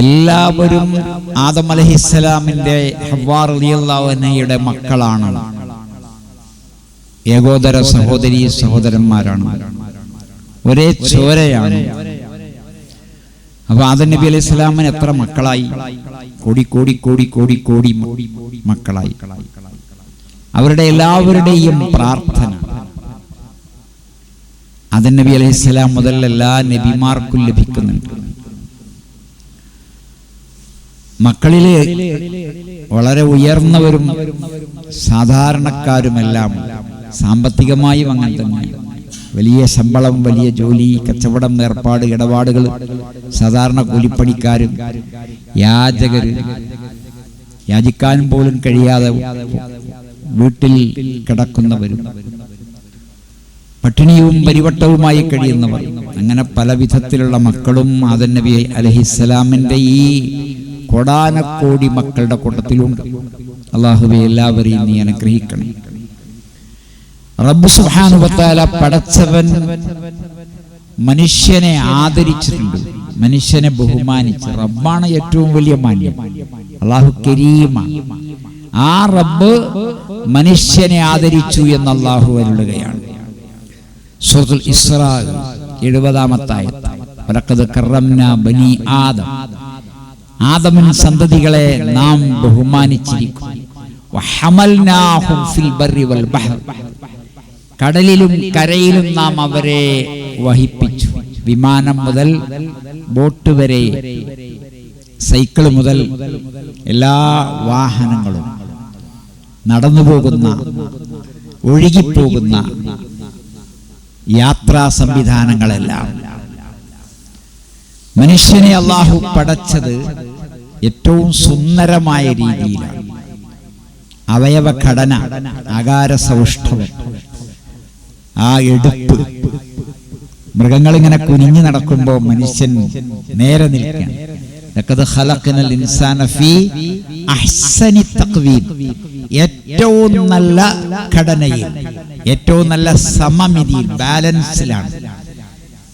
എല്ലാവരും ആദം അലഹിസ്സലാമിന്റെ ഹവാർ റളിയല്ലാഹുവിന്റെ മക്കളാണ്. ഏകോദര സഹോദരി സഹോദരന്മാരാണ്. ഒരേ ചോരയാണ്. അപ്പൊ ആദം നബി അലൈഹി സ്വലാമിന് എത്ര മക്കളായി? കോടി കോടി കോടി കോടി കോടി മക്കളായി. അവരുടെ എല്ലാവരുടെയും പ്രാർത്ഥന. ആദം നബി അലൈഹി സ്വലാം മുതൽ എല്ലാ നബിമാർക്കും ലഭിക്കുന്നുണ്ട്. മക്കളിൽ വളരെ ഉയർന്നവരും സാധാരണക്കാരുമെല്ലാം സാമ്പത്തികമായും അങ്ങനെ തന്നെ. വലിയ ശമ്പളം വലിയ ജോലി കച്ചവടം ഏർപ്പാട് ഇടപാടുകൾ സാധാരണ കൂലിപ്പണിക്കാരും യാചകർ യാചിക്കാനും പോലും കഴിയാതെ വീട്ടിൽ കിടക്കുന്നവരും പട്ടിണിയും പരിവട്ടവുമായി കഴിയുന്നവർ അങ്ങനെ പല വിധത്തിലുള്ള മക്കളും ആദൻ നബി അലഹിസ്സലാമിന്റെ ഈ കൊടാനക്കോടി മക്കളുടെ കൂട്ടത്തിലുണ്ട്. അള്ളാഹുബെ എല്ലാവരെയും നീ അനുഗ്രഹിക്കണം റബ്ബു സുഹാനുപത്താല പടച്ചവൻ മനുഷ്യനെ ആദരിച്ചിട്ടുണ്ട്. മനുഷ്യനെ ബഹുമാനിച്ച്. റബ്ബാണ് ഏറ്റവും വലിയ മാന്യം. അള്ളാഹു കരീമ. ആ റബ്ബ് മനുഷ്യനെ ആദരിച്ചു എന്ന് അള്ളാഹു അരുളുകയാണ്. എഴുപതാമത്തായ ബനി ആദം ആദമിൻ സന്തതികളെ നാം ബഹുമാനിച്ചിരിക്കും. കടലിലും കരയിലും നാം അവരെ വഹിപ്പിച്ചു. വിമാനം മുതൽ ബോട്ട് വരെ സൈക്കിൾ മുതൽ എല്ലാ വാഹനങ്ങളും നടന്നു പോകുന്ന ഒഴുകിപ്പോകുന്ന യാത്രാ സംവിധാനങ്ങളെല്ലാം മനുഷ്യനെ അള്ളാഹു പടച്ചത് ഏറ്റവും സുന്ദരമായ രീതിയിലാണ്. അവയവ ഘടന ആകാര സൗഷ്ഠവം ആ എടുപ്പ്. മൃഗങ്ങൾ ഇങ്ങനെ കുനിഞ്ഞു നടക്കുമ്പോൾ മനുഷ്യൻ നേരെ തഖ്വീം ഏറ്റവും നല്ല ഘടനയിൽ ഏറ്റവും നല്ല സമമിതിയിൽ ബാലൻസിലാണ്.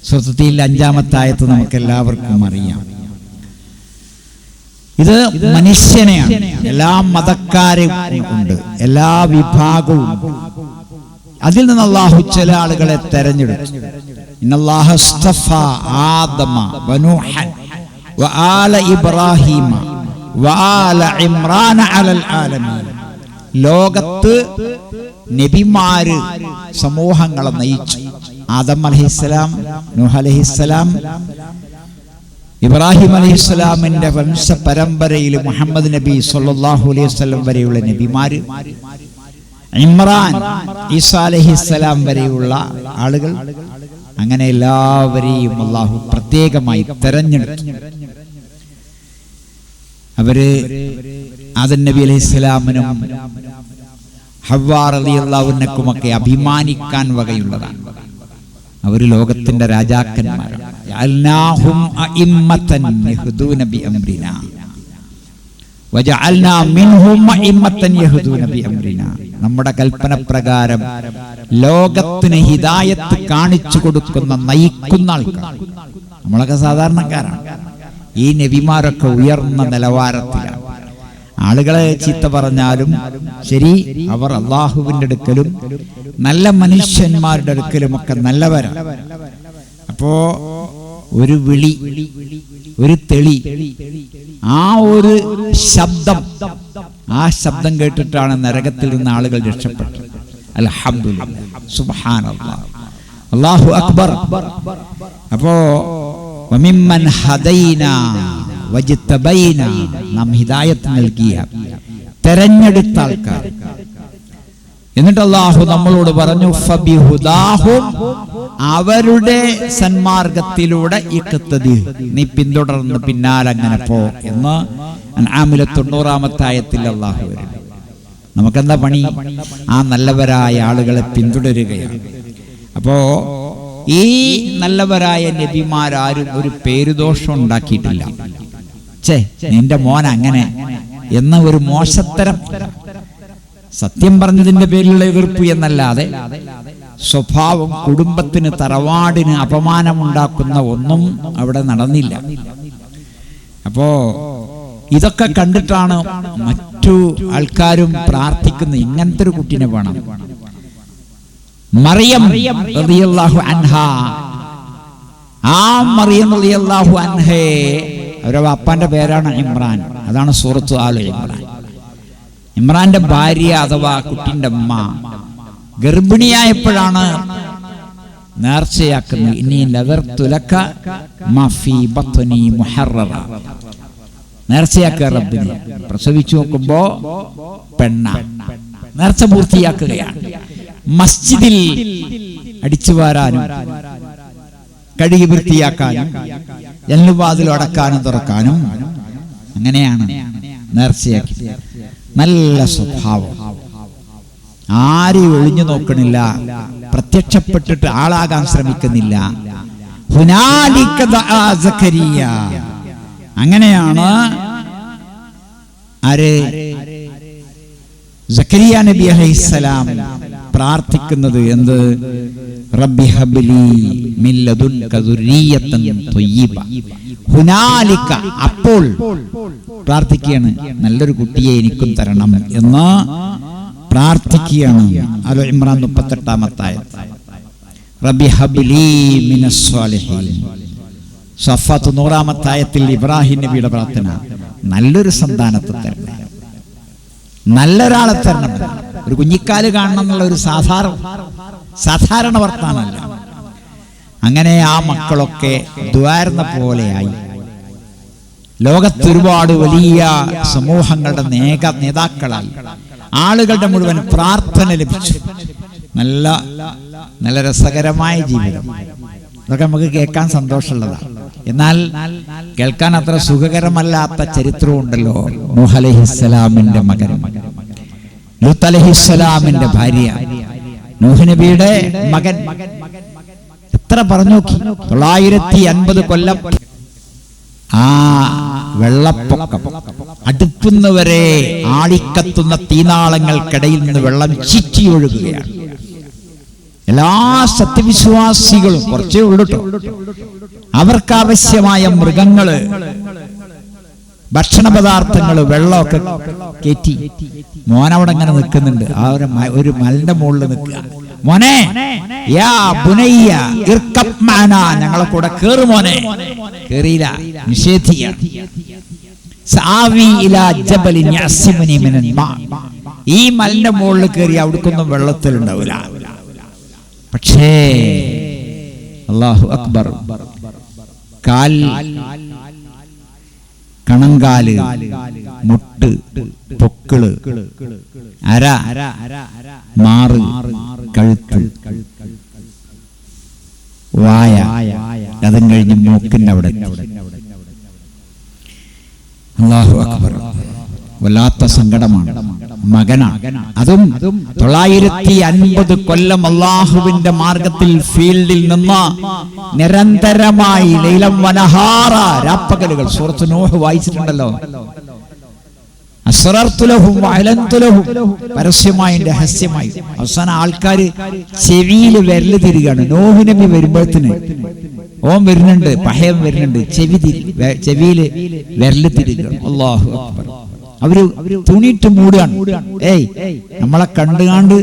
സ്വതത്തിൽ അഞ്ചാമത്തെ ആയത്ത് നമുക്ക് എല്ലാവർക്കും അറിയാം. ഇത് മനുഷ്യനെയാണ്. എല്ലാ മതക്കാരും ഉണ്ട്. എല്ലാ വിഭാഗവും. അതിൽ നിന്ന് അള്ളാഹു ചില ആളുകളെ തെരഞ്ഞെടുത്തു. ആദമ വആല ഇബ്രാഹിമ വആല ആലമീൻ. ലോകത്ത് നബിമാര് സമൂഹങ്ങളെ നയിച്ചു. ആദം അലഹിസ്സലാം നൂഹ് അലഹിസ്സലാം ഇബ്രാഹിം അലഹിസ്സലാമിന്റെ വംശ പരമ്പരയിൽ മുഹമ്മദ് നബി സല്ലല്ലാഹു അലൈഹി വരെയുള്ള നബിമാര് ഇമ്രാൻ ഈസാ അലഹിസ്സലാം വരെയുള്ള ആളുകൾ. അങ്ങനെ എല്ലാവരെയും അള്ളാഹു പ്രത്യേകമായി തെരഞ്ഞെടുത്തു. അവർ ആദൻ നബി അലൈഹി സ്വലാമിനും ഹവ്വാർ അലി അള്ളാഹുനക്കുമൊക്കെ അഭിമാനിക്കാൻ വകയുള്ളതാണ്. അവർ ലോകത്തിന്റെ രാജാക്കന്മാരാണ്. നമ്മുടെ കൽപ്പന പ്രകാരം ലോകത്തിന് ഹിതായത്ത് കാണിച്ചു കൊടുക്കുന്ന നയിക്കുന്ന ആൾക്കാർ. നമ്മളൊക്കെ സാധാരണക്കാരാണ്. ഈ നബിമാരൊക്കെ ഉയർന്ന നിലവാരത്തിലാണ്. ആളുകളെ ചീത്ത പറഞ്ഞാലും ശരി അവർ അള്ളാഹുവിന്റെ അടുക്കലും നല്ല മനുഷ്യന്മാരുടെ അടുക്കലും ഒക്കെ നല്ലവരാണ്. അപ്പോ ഒരു വിളി ഒരു തെളി ആ ഒരു ശബ്ദം ആ ശബ്ദം കേട്ടിട്ടാണ് നരകത്തിൽ നിന്ന് ആളുകൾ രക്ഷപ്പെട്ടത്. അൽഹംദുലില്ലാഹ്. അല്ലാഹു അക്ബർ. അപ്പോ നാം ഹിദായത്ത് നൽകിയ തെരഞ്ഞെടുത്ത ആൾക്കാർ. എന്നിട്ട് അള്ളാഹു നമ്മളോട് പറഞ്ഞു ഫബിഹുദാഹും അവരുടെ സന്മാർഗത്തിലൂടെ ഇക്കത്തതി നീ പിന്തുടർന്ന് പിന്നാലെ അങ്ങനെ പോ എന്ന് ആമിലെ തൊണ്ണൂറാമത്തെ ആയത്തിൽ അള്ളാഹു നമുക്കെന്താ പണി? ആ നല്ലവരായ ആളുകളെ പിന്തുടരുകയാണ്. അപ്പോ ഈ നല്ലവരായ നബിമാരാരും ഒരു പേരുദോഷം ഉണ്ടാക്കിയിട്ടില്ല. ചേ നിന്റെ മോൻ അങ്ങനെ. എന്ന ഒരു മോശത്തരം. സത്യം പറഞ്ഞതിന്റെ പേരിലുള്ള എതിർപ്പ് എന്നല്ലാതെ സ്വഭാവം കുടുംബത്തിന് തറവാടിന് അപമാനമുണ്ടാക്കുന്ന ഒന്നും അവിടെ നടന്നില്ല. അപ്പോ ഇതൊക്കെ കണ്ടിട്ടാണ് മറ്റു ആൾക്കാരും പ്രാർത്ഥിക്കുന്നത് ഇങ്ങനത്തെ ഒരു കുട്ടീനെ വേണം. മറിയം അൻഹ. ആ മറിയം റളിയല്ലാഹു അവരുടെ അപ്പാന്റെ പേരാണ് ഇമ്രാൻ. അതാണ് സൂറത്ത് ആലു ഇമ്രാൻ. ഇമ്രാന്റെ ഭാര്യ അഥവാ കുട്ടിന്റെ അമ്മ ഗർഭിണിയായപ്പോഴാണ് നേർച്ചയാക്കുന്നത്. ഇനി ലതർ തുലക്ക മഫി ബത്നി മുഹററ. നേർച്ചയാക്കുക റബ്ബിനെ. പ്രസവിച്ചു നോക്കുമ്പോ പെണ്ണ. നേർച്ച പൂർത്തിയാക്കുകയാണ്. മസ്ജിദിൽ അടിച്ചു വാരാനും കഴുകി വൃത്തിയാക്കാനും ജനലുവാതിൽ അടക്കാനും തുറക്കാനും അങ്ങനെയാണ് നേർച്ചയാക്കി. നല്ല സ്വഭാവം. ആരെയും ഒളിഞ്ഞു നോക്കണില്ല പ്രത്യക്ഷപ്പെട്ടിട്ട് ആളാകാൻ ശ്രമിക്കുന്നില്ല. അങ്ങനെയാണ് ആര്? സക്കരിയ നബി പ്രാർത്ഥിക്കുന്നത് എന്ത്? റബ്ബി അപ്പോൾ പ്രാർത്ഥിക്കുകയാണ്. നല്ലൊരു കുട്ടിയെ എനിക്കും തരണം എന്ന് പ്രാർത്ഥിക്കുകയാണ്. അലോ ഇമ്രാൻ മുപ്പത്തെട്ടാമത്തായ റബ്ബി ഹബിലി സഫാത്ത് നൂറാമത്തായത്തിൽ ഇബ്രാഹിം നബിയുടെ പ്രാർത്ഥന. നല്ലൊരു സന്താനത്തെ തരണം. നല്ലൊരാളെ തരണം. ഒരു കുഞ്ഞിക്കാൽ കാണണം എന്നുള്ള ഒരു സാധാരണ സാധാരണ വർത്താനല്ല. അങ്ങനെ ആ മക്കളൊക്കെ ദ്വാരുന്ന പോലെയായി. ലോകത്ത് ഒരുപാട് വലിയ സമൂഹങ്ങളുടെ നേക നേതാക്കളായി. ആളുകളുടെ മുഴുവൻ പ്രാർത്ഥന ലഭിച്ചു. നല്ല നല്ല രസകരമായ ജീവിതം. അതൊക്കെ നമുക്ക് കേൾക്കാൻ സന്തോഷമുള്ളതാണ്. എന്നാൽ കേൾക്കാൻ അത്ര സുഖകരമല്ലാത്ത ചരിത്രവും ഉണ്ടല്ലോ നൂഹ് അലഹിസ്സലാമിന്റെ മകൻ. ലൂത്ത് അലഹിസ്സലാമിന്റെ ഭാര്യ. നൂഹ് നബിയുടെ മകൻ. എത്ര പറഞ്ഞു തൊള്ളായിരത്തി അൻപത് കൊല്ലം. ആ വെള്ളപ്പൊക്കം അടുക്കുന്നവരെ ആളിക്കത്തുന്ന തീനാളങ്ങൾക്കിടയിൽ നിന്ന് വെള്ളം ചിറ്റി ഒഴുകുകയാണ് എല്ലാ സത്യവിശ്വാസികളും കുറച്ചേ ഉള്ളൂ അവർക്കാവശ്യമായ മൃഗങ്ങൾ ഭക്ഷണ പദാർത്ഥങ്ങൾ വെള്ളമൊക്കെ കയറ്റി മോനവിടെ ഇങ്ങനെ നിൽക്കുന്നുണ്ട്. ആ ഒരു മലിന്റെ മുകളിൽ നിൽക്കുക. മോനെ യാ ബുനയ്യ ഇർക്കപ്മാന ഞങ്ങളെ കൂടെ കേറു മോനെ. കേറിയില്ല. നിഷേധിയ. ഈ മലിന്റെ മുകളിൽ കയറി അവിടക്കൊന്നും വെള്ളത്തിൽ ഉണ്ടാവില്ല പക്ഷേ അള്ളാഹു അക്ബർ കാൽ കണങ്കാൽ മുട്ട് പൊക്കിൾ അര മാറ് കഴുത്ത് വായ അതും കഴിഞ്ഞ് മൂക്കിന്റെ അവിടെ. അള്ളാഹു അക്ബർ വല്ലാത്ത സങ്കടമാണ് മകനാണ്. അതും തൊള്ളായിരത്തി അൻപത് കൊല്ലം അള്ളാഹുവിന്റെ മാർഗത്തിൽ ഫീൽഡിൽ നിന്ന് നിരന്തരമായി ലൈലം വനഹാറ രാപ്പകലുകൾ. സുഹൃത്ത് നോഹ് വായിച്ചിട്ടുണ്ടല്ലോ. അസ്റർത്തുലഹും വഅലൻതുലഹും പരസ്യമായി രഹസ്യമായി. അവസാനം ആൾക്കാർ ചെവിയിൽ വിരൽ തിരികയാണ്. നോഹിനബി വരുമ്പോഴത്തിന് ഓം വരുന്നുണ്ട് പഹയം വരുന്നുണ്ട്. ചെവി തിരി ചെവിയിൽ വിരൽ തിരികയാണ്. അള്ളാഹു അക്ബർ. അവർ തുണിയിട്ട് മൂടുകയാണ്. ഏയ് നമ്മളെ കണ്ടുകാണ്ട്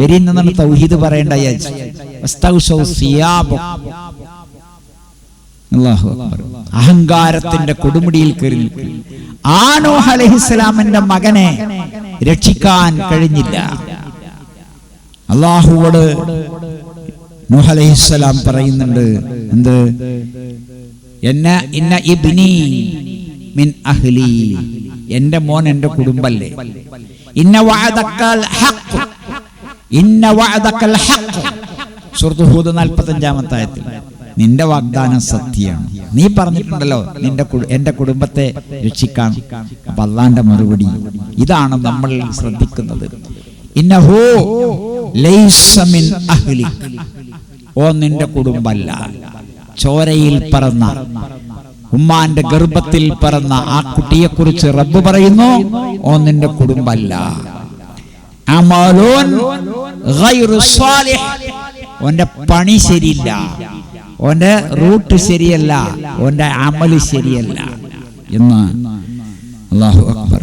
വരിന്നെന്നാണ് തൗഹീദ് പറയേണ്ട. അഹങ്കാരത്തിന്റെ കൊടുമുടിയിൽ കയറി ആ നോഹ് മകനെ രക്ഷിക്കാൻ കഴിഞ്ഞില്ല. അള്ളാഹുവോട് നൂഹ് അലഹിസ്സലാം പറയുന്നുണ്ട്. എന്ത്? എന്ന ഇന്ന ഇബ്നി മിൻ അഹ്ലി. എന്റെ മോൻ എന്റെ കുടുംബല്ലേ. ഇന്ന വാദക്കൽ ഹഖ്. ഇന്ന വാദക്കൽ ഹഖ്. സൂറത്ത് ഹൂദ് 45 ആയത്തിൽ നിന്റെ വാഗ്ദാനം സത്യമാണ്. നീ പറഞ്ഞിട്ടുണ്ടല്ലോ നിന്റെ എന്റെ കുടുംബത്തെ രക്ഷിക്കാൻ അപ്പൊ അള്ളാന്റെ മറുപടി. ഇതാണ് നമ്മൾ ശ്രദ്ധിക്കുന്നത്. അഹ്ലിക്. ഓ നിന്റെ കുടുംബല്ല. ചോരയിൽ പറന്ന ഉമ്മാന്റെ ഗർഭത്തിൽ പറന്ന ആ കുട്ടിയെ കുറിച്ച് റബ്ബ് പറയുന്നു ഓ നിന്റെ കുടുംബല്ല ഓന്റെ പണി ശരിയില്ല. ഓന്റെ റൂട്ട് ശരിയല്ല. ഓന്റെ അമൽ ശരിയല്ല. എന്ന് അക്ബർ.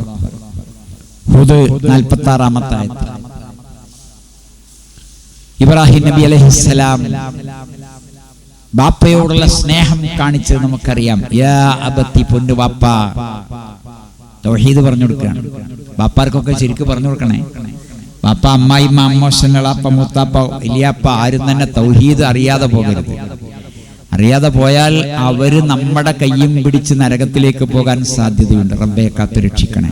ഇബ്രാഹിം നബി അലൈഹിസ്സലാം ബാപ്പയോടുള്ള സ്നേഹം കാണിച്ചത് നമുക്കറിയാം. യാ അബത്തി പൊന്നു ബാപ്പ. തൗഹീദ് പറഞ്ഞു കൊടുക്കുകയാണ് ബാപ്പാർക്കൊക്കെ ശരിക്കും പറഞ്ഞു കൊടുക്കണേ. ബാപ്പ അമ്മായിമ്മ അമ്മോശങ്ങളപ്പ മുത്താപ്പ ഇലിയാപ്പ ആരും തന്നെ തൗഹീദ് അറിയാതെ പോകരുത്. അറിയാതെ പോയാൽ അവർ നമ്മുടെ കയ്യും പിടിച്ച് നരകത്തിലേക്ക് പോകാൻ സാധ്യതയുണ്ട്. റബ്ബെ കാത്തു രക്ഷിക്കണേ.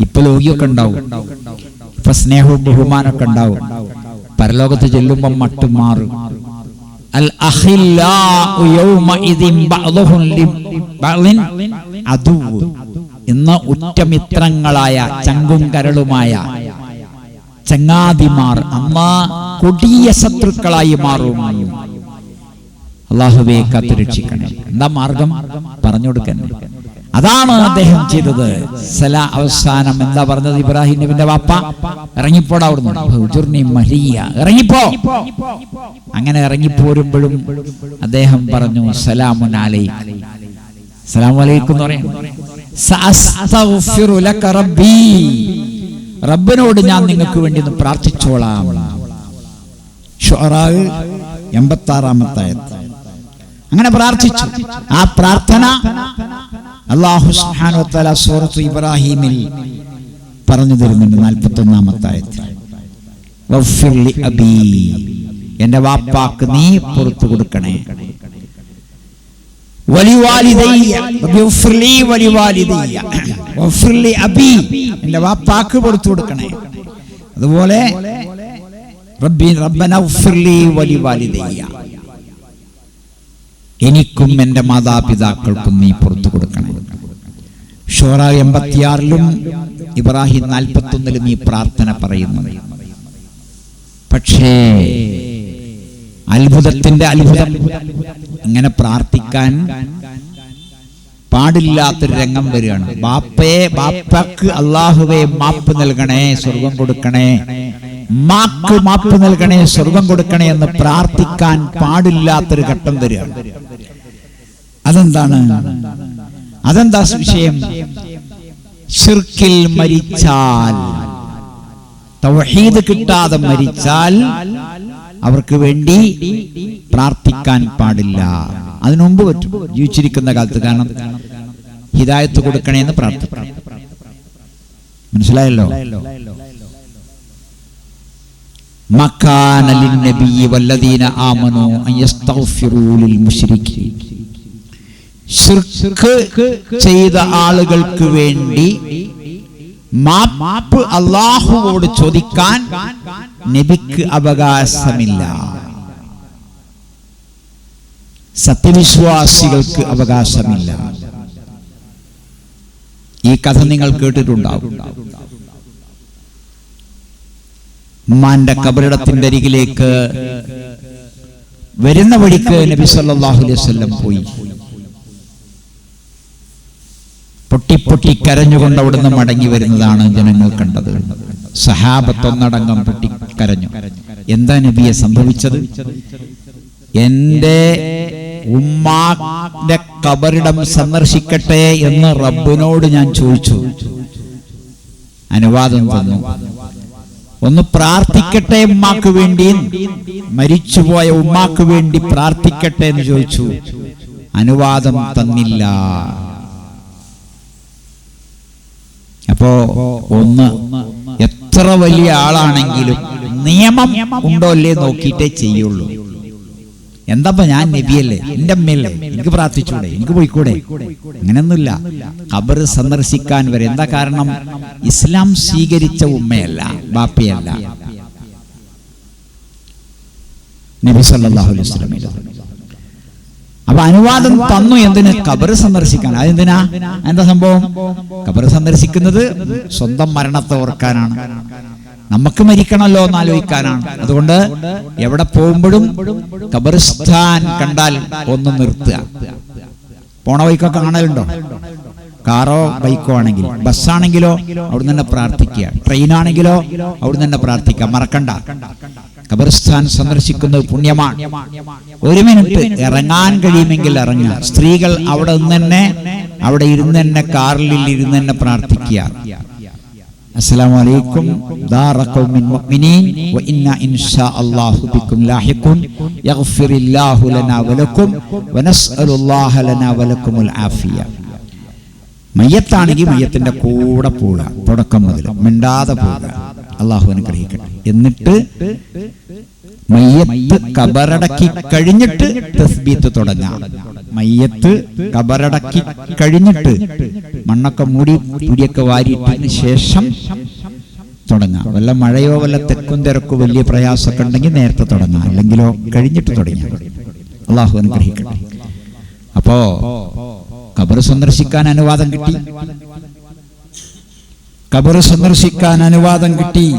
ഇപ്പൊ ലോകിയൊക്കെ ഉണ്ടാവും. ഇപ്പൊ സ്നേഹവും ബഹുമാനമൊക്കെ ഉണ്ടാവും. പരലോകത്ത് ചെല്ലുമ്പോൾ മട്ടും ഇന്ന് ഉറ്റമിത്രങ്ങളായ ചങ്കും കരളുമായ ചങ്ങാതിമാർ അമ്മ കൊടിയ ശത്രുക്കളായി മാറും. അള്ളാഹുവെ കാത്തുരക്ഷിക്കണം എന്താ മാർഗം? പറഞ്ഞു കൊടുക്കാൻ അതാണ് അദ്ദേഹം ചെയ്തത്. സല അവസാനം എന്താ പറഞ്ഞത് ഇബ്രാഹിം നബിന്റെ വാപ്പ? ഇറങ്ങിപ്പോടാ മലിയ ഇറങ്ങിപ്പോ. അങ്ങനെ ഇറങ്ങിപ്പോരുമ്പോഴും അദ്ദേഹം പറഞ്ഞു സലാമുൻ അലൈ. റബ്ബിനോട് ഞാൻ നിങ്ങൾക്ക് വേണ്ടി ഒന്ന് പ്രാർത്ഥിച്ചോളാം. ഷുഅറാ എൺപത്തി ആറാമത്തെ അങ്ങനെ പ്രാർത്ഥിച്ചു. ആ പ്രാർത്ഥന അള്ളാഹു സുബ്ഹാനഹു വതആല സൂറത്ത് ഇബ്രാഹിമിൽ പറഞ്ഞു തരുന്നുണ്ട് നാൽപ്പത്തി ഒന്നാമത്തെ ആയത്തിൽ വഗ്ഫിർ അബീ എന്റെ വാപ്പാക്ക് നീ പുറത്തു കൊടുക്കണേ. എന്റെ വാപ്പാക്ക് കൊടുക്കണേ. അതുപോലെ റബ്ബി എനിക്കും എന്റെ മാതാപിതാക്കൾക്കും നീ പുറത്തു കൊടുക്കണം ഷോറ എൺപത്തിയാറിലും ഇബ്രാഹിം നാൽപ്പത്തൊന്നിലും ഈ പ്രാർത്ഥന പറയുന്നു. പക്ഷേ അത്ഭുതത്തിന്റെ അത്ഭുതം അങ്ങനെ പ്രാർത്ഥിക്കാൻ പാടില്ലാത്തൊരു രംഗം വരികയാണ്. ബാപ്പയെ ബാപ്പക്ക് അള്ളാഹുവെ മാപ്പ് നൽകണേ സ്വർഗം കൊടുക്കണേ. മാക്ക് മാപ്പ് നൽകണേ സ്വർഗം കൊടുക്കണേ എന്ന് പ്രാർത്ഥിക്കാൻ പാടില്ലാത്തൊരു ഘട്ടം വരികയാണ്. അതെന്താണ്? അതെന്താ വിഷയം? ഷിർക്കിൽ മരിച്ചാൽ തൗഹീദ് കിട്ടാതെ മരിച്ചാൽ അവർക്ക് വേണ്ടി പ്രാർത്ഥിക്കാൻ പാടില്ല. അതിനു മുമ്പ് പറ്റും. ജീവിച്ചിരിക്കുന്ന കാലത്ത് കാരണം ഹിതായത്ത് കൊടുക്കണേ എന്ന് പ്രാർത്ഥിക്കണം മനസ്സിലായല്ലോ? ചെയ്ത ആളുകൾക്ക് വേണ്ടി മാപ്പ് അള്ളാഹുവോട് ചോദിക്കാൻ നബിക്ക് അവകാശമില്ല. സത്യവിശ്വാസികൾക്ക് അവകാശമില്ല. ഈ കഥ നിങ്ങൾ കേട്ടിട്ടുണ്ടാവും. ഉമ്മാന്റെ കബറിടത്തിന്റെ അരികിലേക്ക് വരുന്ന വഴിക്ക് നബി സല്ലല്ലാഹു അലൈഹി വസല്ലം പോയി. പൊട്ടി പൊട്ടി കരഞ്ഞുകൊണ്ട് അവിടുന്ന് മടങ്ങി വരുന്നതാണ് ജനങ്ങൾ കണ്ടത്. സഹാബത്തൊന്നടങ്കം പൊട്ടി കരഞ്ഞു. എന്താ നബിയെ സംഭവിച്ചത്? എന്റെ ഉമ്മാന്റെ കബറിടം സന്ദർശിക്കട്ടെ എന്ന് റബ്ബിനോട് ഞാൻ ചോദിച്ചു. അനുവാദം തന്നു. ഒന്ന് പ്രാർത്ഥിക്കട്ടെ ഉമ്മാക്ക് വേണ്ടി. മരിച്ചുപോയ ഉമ്മാക്ക് വേണ്ടി പ്രാർത്ഥിക്കട്ടെ എന്ന് ചോദിച്ചു. അനുവാദം തന്നില്ല. അപ്പോ ഒന്ന് എത്ര വലിയ ആളാണെങ്കിലും നിയമം ഉണ്ടോ അല്ലേ നോക്കിയിട്ടേ ചെയ്യുള്ളൂ. എന്താപ്പ ഞാൻ നബിയല്ലേ? എന്റെ അമ്മയല്ലേ? എനിക്ക് പ്രാർത്ഥിച്ചൂടെ? എനിക്ക് പോയിക്കൂടെ? അങ്ങനെയൊന്നുമില്ല. ഖബർ സന്ദർശിക്കാൻ വരെ എന്താ കാരണം? ഇസ്ലാം സ്വീകരിച്ച ഉമ്മയല്ല ബാപ്പയല്ല. നബി സല്ലല്ലാഹു അലൈഹി അപ്പൊ അനുവാദം തന്നു എന്തിന്? കബർ സന്ദർശിക്കാൻ. അതെന്തിനാ എന്താ സംഭവം? കബർ സന്ദർശിക്കുന്നത് സ്വന്തം മരണത്തെ ഓർക്കാനാണ്. നമുക്ക് മരിക്കണമല്ലോ എന്ന് ആലോചിക്കാനാണ്. അതുകൊണ്ട് എവിടെ പോകുമ്പോഴും കബറിസ്ഥാൻ കണ്ടാൽ ഒന്ന് നിർത്തുക. പോണ വൈക്കോ കാണലുണ്ടോ? കാറോ ബൈക്കോ ആണെങ്കിൽ ബസ്സാണെങ്കിലോ അവിടെ തന്നെ പ്രാർത്ഥിക്കുക. ട്രെയിനാണെങ്കിലോ അവിടെ തന്നെ പ്രാർത്ഥിക്കുക. മറക്കണ്ട. ഖബർസ്ഥാൻ സന്ദർശിക്കുന്നത് പുണ്യമാണ്. ഒരു മിനിറ്റ് ഇറങ്ങാൻ കഴിയുമെങ്കിൽ ഇറങ്ങുക. സ്ത്രീകൾ അവിടെ നിന്ന് തന്നെ അവിടെ ഇരുന്ന് തന്നെ കാറിൽ ഇരുന്ന് തന്നെ പ്രാർത്ഥിക്കുക. മയ്യത്താണെങ്കിൽ മയ്യത്തിന്റെ കൂടെ പോവുക. തുടക്കം മുതൽ മിണ്ടാതെ പോവുക. അള്ളാഹു അനുഗ്രഹിക്കട്ടെ. എന്നിട്ട് മയ്യത്ത് കബറടക്കി കഴിഞ്ഞിട്ട് തസ്ബീത്ത് തുടങ്ങാം. മയ്യത്ത് കബറടക്കി കഴിഞ്ഞിട്ട് മണ്ണൊക്കെ മൂടി പുടിയൊക്കെ വാരിയിട്ടതിന് ശേഷം തുടങ്ങാം. വല്ല മഴയോ വല്ല തെക്കും തിരക്കോ വലിയ പ്രയാസമൊക്കെ ഉണ്ടെങ്കിൽ നേരത്തെ തുടങ്ങാം. അല്ലെങ്കിലോ കഴിഞ്ഞിട്ട് തുടങ്ങാം. അള്ളാഹു അനുഗ്രഹിക്കട്ടെ. അപ്പോ കബർ സന്ദർശിക്കാൻ അനുവാദം കിട്ടി. ഖബർ സന്ദർശിക്കാൻ അനുവാദം കിട്ടി.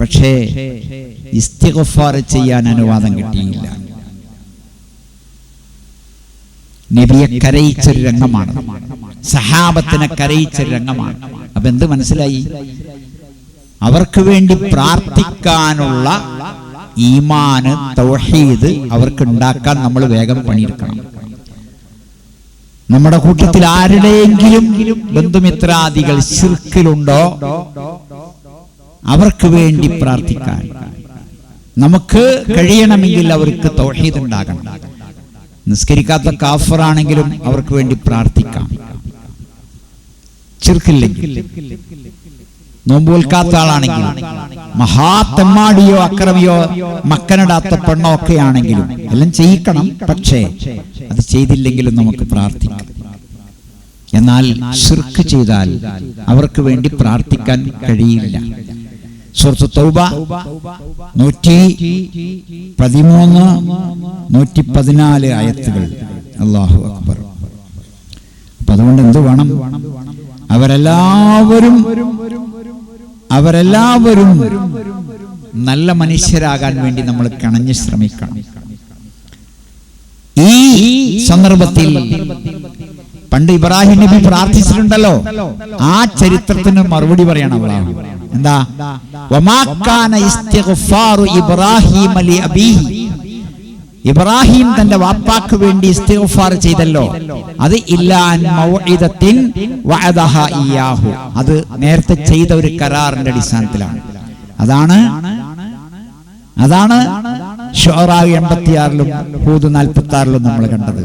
പക്ഷേ ഇസ്തിഗഫാർ ചെയ്യാൻ അനുവാദം കിട്ടിയില്ല. നബിയെ കരയിച്ചൊരു രംഗമാണ്. സഹാബത്തിനെ കരയിച്ചൊരു രംഗമാണ്. അപ്പൊ എന്ത് മനസ്സിലായി? അവർക്ക് വേണ്ടി പ്രാർത്ഥിക്കാനുള്ള ഈമാന് തൗഹീദ് അവർക്ക് ഉണ്ടാക്കാൻ നമ്മൾ വേഗം പണിയെടുക്കണം. നമ്മുടെ കൂട്ടത്തിൽ ആരുടെയെങ്കിലും ബന്ധുമിത്രാദികൾ ശിർക്കിലുണ്ടോ? അവർക്ക് വേണ്ടി പ്രാർത്ഥിക്കാൻ. നമുക്ക് കഴിയണമെങ്കിൽ അവർക്ക് തൗഹീദ് ഉണ്ടാകണം. നിസ്കരിക്കാത്ത കാഫറാണെങ്കിലും അവർക്ക് വേണ്ടി പ്രാർത്ഥിക്കാം. ചെറുക്കില്ലെങ്കിൽ നോമ്പ് വിൽക്കാത്ത ആളാണെങ്കിൽ മഹാത്തെമ്മാടിയോ അക്രമിയോ മക്കനടാത്ത പെണ്ണോ ഒക്കെ ആണെങ്കിലും എല്ലാം ചെയ്യിക്കണം. പക്ഷേ അത് ചെയ്തില്ലെങ്കിലും നമുക്ക് പ്രാർത്ഥിക്കാം. എന്നാൽ ഷിർക്ക് ചെയ്താൽ അവർക്ക് വേണ്ടി പ്രാർത്ഥിക്കാൻ കഴിയില്ല. സുഹൃത്ത് തൗബ നൂറ്റി പതിമൂന്ന് നൂറ്റി പതിനാല് ആയത്തുകൾ. അള്ളാഹു അക്ബർ. അപ്പൊ അതുകൊണ്ട് എന്ത് വേണം? അവരെല്ലാവരും അവരെല്ലാവരും നല്ല മനുഷ്യരാകാൻ വേണ്ടി നമ്മൾ കണഞ്ഞ് ശ്രമിക്കണം. ഈ സന്ദർഭത്തിൽ പണ്ട് ഇബ്രാഹിം നബി പ്രാർത്ഥിച്ചിട്ടുണ്ടല്ലോ. ആ ചരിത്രത്തിന് മറുപടി പറയണം അവളാണ് എന്താ? ഇബ്രാഹിം അലി അബീഹി. ഇബ്രാഹിം തന്റെ വാപ്പാക്ക് വേണ്ടി ഇസ്തിഗ്ഫാർ ചെയ്തല്ലോ. അത് ഇയാഹു അത് നേരത്തെ ചെയ്ത ഒരു കരാറിന്റെ അടിസ്ഥാനത്തിലാണ്. അതാണ്? അതാണ്? ഷോറാവ് എൺപത്തിയാറിലും ഹൂദ് നാൽപ്പത്തി ആറിലും നമ്മൾ കണ്ടത്.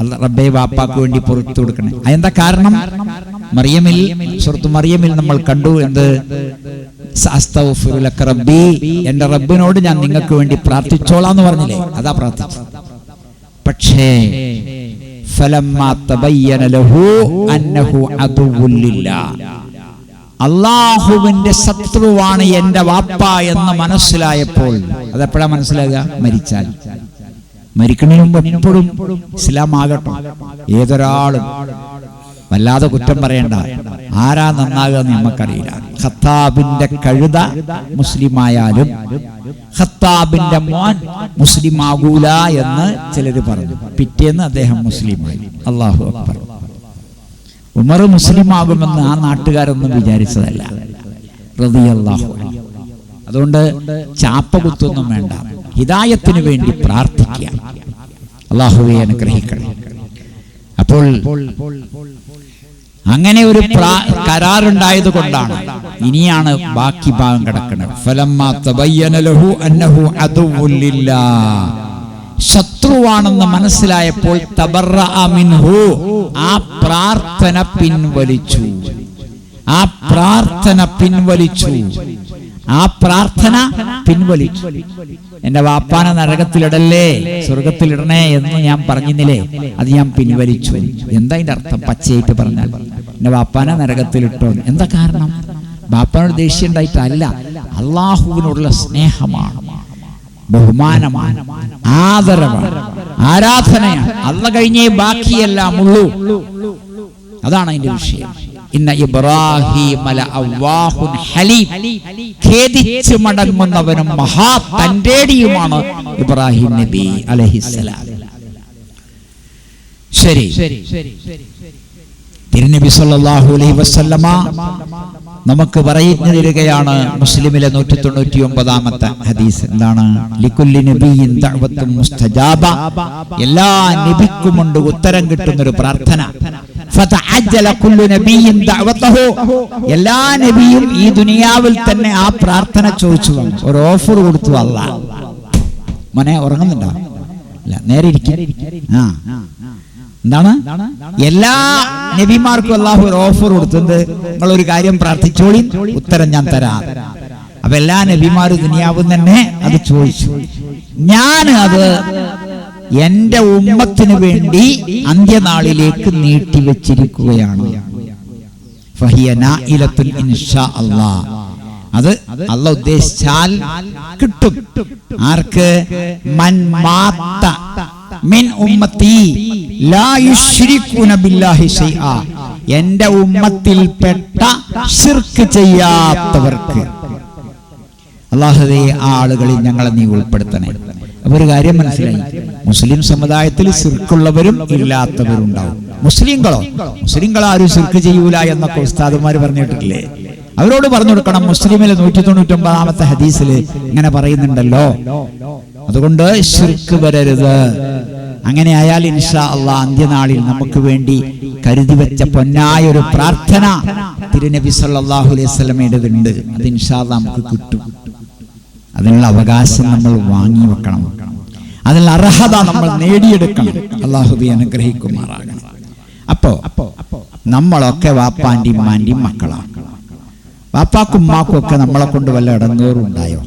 അല്ല റബ്ബെ വാപ്പാക്ക് വേണ്ടി പുറത്തു കൊടുക്കണേ. അതെന്താ കാരണം? മറിയമിൽ സുഹൃത്ത് മറിയമിൽ നമ്മൾ കണ്ടു എന്ത്? റബ്ബി. എന്റെ റബ്ബിനോട് ഞാൻ നിങ്ങൾക്ക് വേണ്ടി പ്രാർത്ഥിച്ചോളാന്ന് പറഞ്ഞില്ലേ? അതാ പ്രാർത്ഥിച്ചു പക്ഷേ ഫലം അള്ളാഹുവിന്റെ ശത്രുവാണ് എന്റെ വാപ്പ എന്ന് മനസ്സിലായപ്പോൾ. അതെപ്പോഴാ മനസ്സിലാകുക? മരിച്ചാൽ. മരിക്കുന്നതിന് മുമ്പ് എപ്പോഴും ഇസ്ലാം ഏതൊരാളും വല്ലാതെ കുറ്റം പറയണ്ട. ആരാ നന്നാകുക നമുക്കറിയില്ല ഖത്താബിന്റെ കഴുത മുസ്ലിമായാലും ഖത്താബിന്റെ മോൻ മുസ്ലിം ആകൂല എന്ന് ചിലര് പറഞ്ഞു. പിറ്റേന്ന് അദ്ദേഹം മുസ്ലിമായി. അള്ളാഹു അക്ബർ. ഉമർ മുസ്ലിം ആകുമെന്ന് ആ നാട്ടുകാരൊന്നും വിചാരിച്ചതല്ല. അതുകൊണ്ട് ചാപ്പ കുത്തൊന്നും വേണ്ട. ഹിതായത്തിന് വേണ്ടി പ്രാർത്ഥിക്കുക. അള്ളാഹുവെ അനുഗ്രഹിക്കണം അപ്പോൾ അങ്ങനെ ഒരു കരാറുണ്ടായത് കൊണ്ടാണ് ഇനിയാണ് ബാക്കി ഭാഗം കിടക്കുന്നത്. ഫലമ്മ ശത്രുവാണെന്ന് മനസ്സിലായപ്പോൾ ആ പ്രാർത്ഥന പിൻവലിച്ചു. ആ പ്രാർത്ഥന പിൻവലിച്ചു. ആ പ്രാർത്ഥന പിൻവലിച്ചു. എന്റെ വാപ്പാന നരകത്തിലിടല്ലേ? സ്വർഗത്തിലിടണേ എന്ന് ഞാൻ പറഞ്ഞില്ലേ? അത് ഞാൻ പിൻവലിച്ചു. എന്താ അതിന്റെ അർത്ഥം? പച്ചയായിട്ട് പറഞ്ഞാൽ. എന്റെ വാപ്പാന നരകത്തിലിട്ടോ. എന്താ കാരണം? ബാപ്പാനോട് ദേഷ്യം ഉണ്ടായിട്ടല്ല. അള്ളാഹുവിനോടുള്ള സ്നേഹമാണ്. ബഹുമാനമാണ്. ആദരവാണ്. ആരാധനയാണ്. അല്ല കഴിഞ്ഞേ ബാക്കിയെല്ലാം ഉള്ളൂ. അതാണ് അതിന്റെ വിഷയം. ഇന്ന ഇബ്രാഹിം ഖേദിച്ച് മടങ്ങുന്നവനും മഹാ തന്റേടിയുമാണ് ഇബ്രാഹിം നബി അലഹിസ്സലാം. ശരി. തിരുനബി സല്ലല്ലാഹു അലൈഹി വസല്ലമ നമുക്ക് പറഞ്ഞു തരികയാണ് മുസ്ലിമിലെ നൂറ്റി തൊണ്ണൂറ്റി ഒമ്പതാമത്തെ ഹദീസ് എന്താണ് എല്ലാ നബിക്കുമുണ്ട് ഉത്തരം കിട്ടുന്ന ഒരു പ്രാർത്ഥന എല്ലാ നബിയും ഈ ദുനിയാവിൽ തന്നെ ആ പ്രാർത്ഥന ചോദിച്ചു ഒരു ഓഫർ കൊടുത്തു അല്ല മോനെ ഉറങ്ങുന്നുണ്ടോ? അല്ല നേരെ ഇരിക്കും. ആ. എന്താണ്? എല്ലാ നബിമാർക്കും അള്ളാഹു ഒരു ഓഫർ കൊടുത്തത് നിങ്ങൾ ഒരു കാര്യം പ്രാർത്ഥിച്ചോളി. ഉത്തരം ഞാൻ തരാം. അപ്പൊ എല്ലാ നബിമാരും ദുനിയാവും തന്നെ അത് ചോദിച്ചു. ഞാൻ അത് എന്റെ ഉമ്മത്തിന് വേണ്ടി അന്ത്യനാളിലേക്ക് നീട്ടിവെച്ചിരിക്കുകയാണ് അത് അല്ല ഉദ്ദേശിച്ചാൽ കിട്ടും. ആർക്ക്? മൻ മാത്ത മിൻ ഉമ്മത്തി ലാ ബില്ലാഹി എന്റെ ശിർക്ക് ചെയ്യാത്തവർക്ക്. അള്ളാഹുവേ ആ ആളുകളിൽ ഞങ്ങളെ നീ ഉൾപ്പെടുത്തണേ. അപ്പൊ ഒരു കാര്യം മനസ്സിലായി. മുസ്ലിം സമുദായത്തിൽ സിർക്കുള്ളവരും ഇല്ലാത്തവരും ഉണ്ടാവും. മുസ്ലിങ്ങളോ? മുസ്ലിങ്ങൾ ആരും സിർക്ക് ചെയ്യൂല എന്നൊക്കെ ഉസ്താദുമാർ പറഞ്ഞിട്ടില്ലേ അവരോട് പറഞ്ഞു കൊടുക്കണം. മുസ്ലിമിലെ നൂറ്റി തൊണ്ണൂറ്റി ഒമ്പതാമത്തെ ഹദീസിൽ ഇങ്ങനെ പറയുന്നുണ്ടല്ലോ. അതുകൊണ്ട് ശിർക്ക് വരരുത്. അങ്ങനെ ആയാൽ ഇൻഷാ അള്ളാ അന്ത്യനാളിൽ നമുക്ക് വേണ്ടി കരുതി വെച്ച പൊന്നായ ഒരു പ്രാർത്ഥന തിരുനബി സല്ലാഹു അലൈഹി വസല്ലമയുടേതുണ്ട് അത് ഇൻഷാ അള്ളാ നമുക്ക് കിട്ടും. അതിനുള്ള അവകാശം നമ്മൾ വാങ്ങി വെക്കണം. അതിനുള്ള അർഹത നമ്മൾ നേടിയെടുക്കണം. അള്ളാഹുബി അനുഗ്രഹിക്കുമാറാകണം. അപ്പോ നമ്മളൊക്കെ വാപ്പാന്റെയും ഉമ്മാന്റെയും മക്കളാണ് വാപ്പാക്കും ഉമ്മാക്കും ഒക്കെ നമ്മളെ കൊണ്ട് വല്ല ഇടങ്ങേറും ഉണ്ടായോ?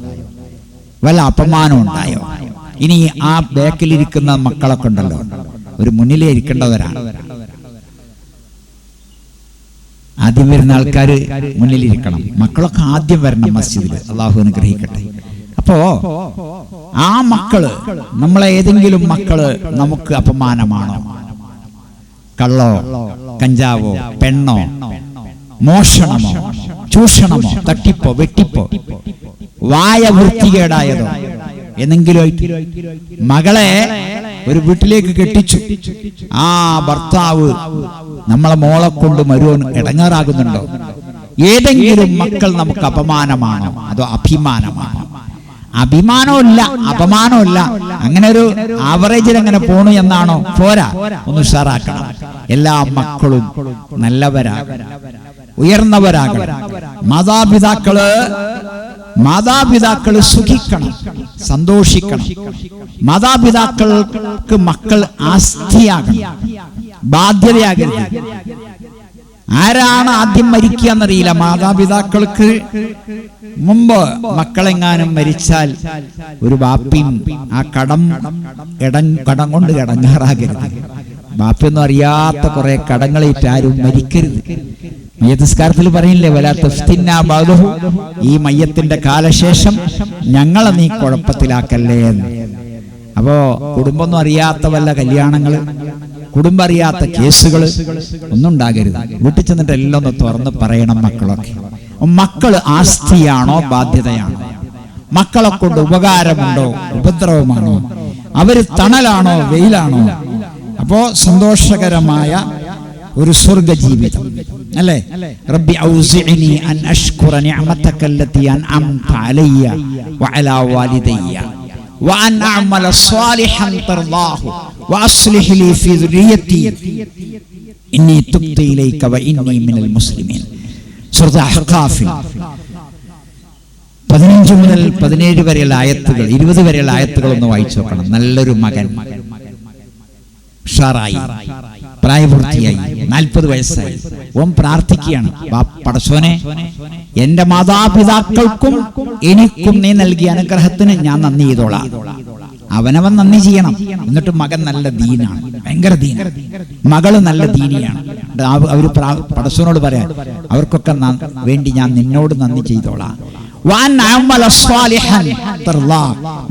വല്ല അപമാനം ഉണ്ടായോ? ഇനി ആ ബാക്കിലിരിക്കുന്ന മക്കളൊക്കെ ഉണ്ടല്ലോ ഒരു മുന്നിലേ ഇരിക്കേണ്ടവരാണ്. ആദ്യം വരുന്ന ആൾക്കാർ മുന്നിലിരിക്കണം. മക്കളൊക്കെ ആദ്യം വരണം മസ്ജിദിൽ അള്ളാഹു അനുഗ്രഹിക്കട്ടെ. അപ്പോ ആ മക്കൾ നമ്മളെ ഏതെങ്കിലും മക്കൾ നമുക്ക് അപമാനമാണോ? കള്ളോ കഞ്ചാവോ പെണ്ണോ മോഷണമോ ചൂഷണമോ തട്ടിപ്പോ വെട്ടിപ്പോ വായ വൃത്തികേടായതോ? എന്നെങ്കിലും മകളെ ഒരു വീട്ടിലേക്ക് കെട്ടിച്ചു. ആ ഭർത്താവ് നമ്മളെ മോളെ കൊണ്ട് മരുവൻ ഇടങ്ങാറാകുന്നുണ്ടോ? ഏതെങ്കിലും മക്കൾ നമുക്ക് അപമാനമാണ്? അതോ അഭിമാനമാണ്? അഭിമാനമില്ല അപമാനമില്ല അങ്ങനെ ഒരു ആവറേജിൽ അങ്ങനെ പോണു എന്നാണോ? പോരാ ഒന്ന് ഉഷാറാക്കണം. എല്ലാ മക്കളും നല്ലവരാകണം ഉയർന്നവരാകണം. മാതാപിതാക്കൾ മാതാപിതാക്കൾ സുഖിക്കണം. സന്തോഷിക്കണം. മാതാപിതാക്കൾക്ക് മക്കൾ ആസ്തിയാകണം. ബാധ്യതയാകരുത്. ആരാണ് ആദ്യം മരിക്കുക എന്നറിയില്ല മാതാപിതാക്കൾക്ക് മുമ്പ് മക്കളെങ്ങാനും മരിച്ചാൽ ഒരു ബാപ്പിയും ആ കടം ഇടം കടം കൊണ്ട് കിടങ്ങാറാകരുത്. ബാപ്പിയൊന്നും അറിയാത്ത കുറെ കടങ്ങളേറ്റ് ആരും മരിക്കരുത്. മയ്യത്തിസ്കാരത്തിൽ പറയില്ലേ വല തഫ്തിന്നാ ബഅദഹു? ഈ മയ്യത്തിന്റെ കാലശേഷം ഞങ്ങളെ നീ കുഴപ്പത്തിലാക്കല്ലേ എന്ന്. അപ്പോ കുടുംബമൊന്നും അറിയാത്ത വല്ല കല്യാണങ്ങൾ കുടുംബം അറിയാത്ത കേസുകൾ ഒന്നും ഉണ്ടാകരുത്. വീട്ടിൽ ചെന്നിട്ട് എല്ലാം ഒന്ന് തുറന്ന് പറയണം മക്കളൊക്കെ. മക്കൾ ആസ്തിയാണോ ബാധ്യതയാണോ? മക്കളെ കൊണ്ട് ഉപകാരമുണ്ടോ ഉപദ്രവമാണോ? അവർ തണലാണോ വെയിലാണോ? അപ്പോ സന്തോഷകരമായ ഒരു സ്വർഗ ജീവിതം അല്ലേ റബ്ബി ഔസിഇനി അൻ അഷ്കുറ നിഅമതക അല്ലതി അൻഅംത അലയ്യ വഅലാ വാലിദയ്യ وأن أعمل صالحا ترضاه وأصلح لي في ذريتي إني تبت إليك وإني من المسلمين سورة أحقاف പതിനഞ്ച് മുതൽ പതിനേഴ് വരെയുള്ള ആയത്തുകൾ ഇരുപത് വരെയുള്ള ആയത്തുകൾ ഒന്ന് വായിച്ചു നോക്കണം നല്ലൊരു മകൻ ഉഷാറായി പ്രായപൂർത്തിയായി നാൽപ്പത് വയസ്സായി. ഓം പ്രാർത്ഥിക്കുകയാണ് പടശോനെ എന്റെ മാതാപിതാക്കൾക്കും എനിക്കും നീ നൽകിയ അനുഗ്രഹത്തിന് ഞാൻ നന്ദി ചെയ്തോളാം. അവനവൻ നന്ദി ചെയ്യണം. എന്നിട്ട് മകൻ നല്ല ദീനാണ് ഭയങ്കര ദീന മകൾ നല്ല ദീനിയാണ്. അവർ പടശോനോട് പറയാം അവർക്കൊക്കെ വേണ്ടി ഞാൻ നിന്നോട് നന്ദി ചെയ്തോളാം.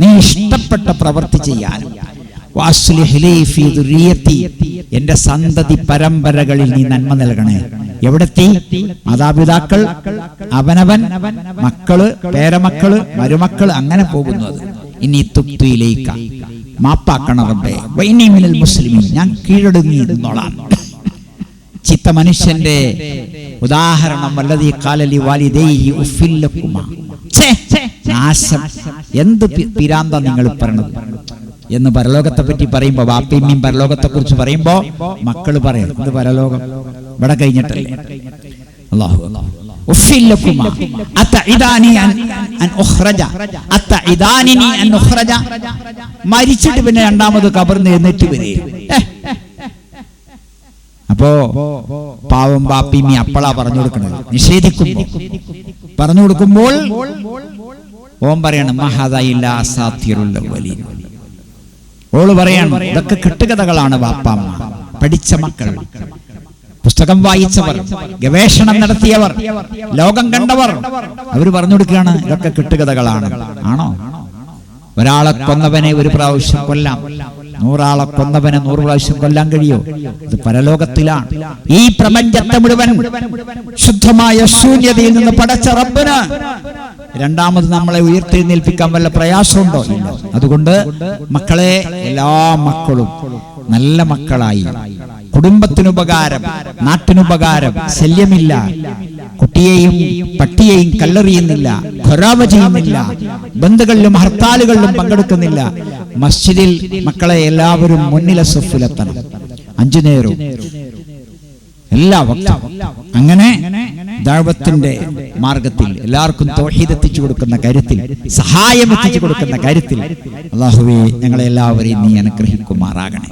നീ ഇഷ്ടപ്പെട്ട പ്രവൃത്തി ചെയ്യാനും എന്റെ സന്തതി പരമ്പരകളിൽ നീ നന്മ നൽകണേ. എവിടെത്തി? മാതാപിതാക്കൾ അവനവൻ മക്കൾ പേരമക്കൾ മരുമക്കൾ അങ്ങനെ പോകുന്നു അത്. ഇനി തുക്തിയിലേക്ക് മാപ്പാക്കണം റബ്ബേ. വൈനി മിനൽ മുസ്ലിമീൻ. ഞാൻ കീഴടങ്ങി നിന്നോളാം ചിത്ത മനുഷ്യന്റെ ഉദാഹരണം വല്ലതി കാലലി വാലിദൈഹി ഉഫില്ലക്കുമ. നാശം. എന്ത് പിരാന്ത നിങ്ങൾ പറയണത് എന്ന് പരലോകത്തെ പറ്റി പറയുമ്പോ വാപ്പിമ്മയും പരലോകത്തെ കുറിച്ച് പറയുമ്പോ മക്കൾ പറയും ഇത് പരലോകം ഇവിടെ കഴിഞ്ഞിട്ടല്ലേ? ഉഖ്റജ മരിച്ചിട്ട് പിന്നെ രണ്ടാമത് കബറിന്ന് എഴുന്നേറ്റ് വരെ. അപ്പോ പാവം ബാപ്പിമി അപ്പളാ പറഞ്ഞു കൊടുക്കണത്. നിഷേധിക്കുമ്പോ. പറഞ്ഞു കൊടുക്കുമ്പോൾ ഓം പറയണം മഹാദയില്ല അസാത്തിറുള്ള വലിയ ഓൾ പറയണം ഇതൊക്കെ കെട്ടുകഥകളാണ് വാപ്പാമ്മ പഠിച്ച മക്കൾ. പുസ്തകം വായിച്ചവർ ഗവേഷണം നടത്തിയവർ ലോകം കണ്ടവർ അവർ പറഞ്ഞു കൊടുക്കുകയാണ് ഇതൊക്കെ കെട്ടുകഥകളാണ്. ആണോ? ഒരാളെ കൊന്നവനെ ഒരു പ്രാവശ്യം കൊല്ലാം. നൂറാളെ കൊന്നവനെ നൂറ് പ്രാവശ്യം കൊല്ലാൻ കഴിയോ? അത് പരലോകത്തിലാണ്. ഈ പ്രപഞ്ചത്തെ മുഴുവൻ ശുദ്ധമായ ശൂന്യതയിൽ നിന്ന് പടച്ച റബ്ബന് രണ്ടാമത് നമ്മളെ ഉയർത്തെഴുന്നേൽപ്പിക്കാൻ വല്ല പ്രയാസമുണ്ടോ? അതുകൊണ്ട് മക്കളെ എല്ലാ മക്കളും നല്ല മക്കളായി. കുടുംബത്തിനുപകാരം നാട്ടിനുപകാരം ശല്യമില്ല. കുട്ടിയെയും പട്ടിയെയും കല്ലെറിയുന്നില്ല. ഖൊരാവ ചെയ്യുന്നില്ല. ബന്ധുകളിലും ഹർത്താലുകളിലും പങ്കെടുക്കുന്നില്ല. മസ്ജിദിൽ മക്കളെ എല്ലാവരും മുന്നിലെ സൊഫിലെത്തണം. അഞ്ചു നേരവും. എല്ലാ അങ്ങനെ ദൈവത്തിന്റെ മാർഗത്തിൽ എല്ലാവർക്കും തോഹീദ് എത്തിച്ചു കൊടുക്കുന്ന കാര്യത്തിൽ സഹായം എത്തിച്ചു കൊടുക്കുന്ന കാര്യത്തിൽ അള്ളാഹുവെ ഞങ്ങളെ എല്ലാവരെയും നീ അനുഗ്രഹിക്കുമാറാകണേ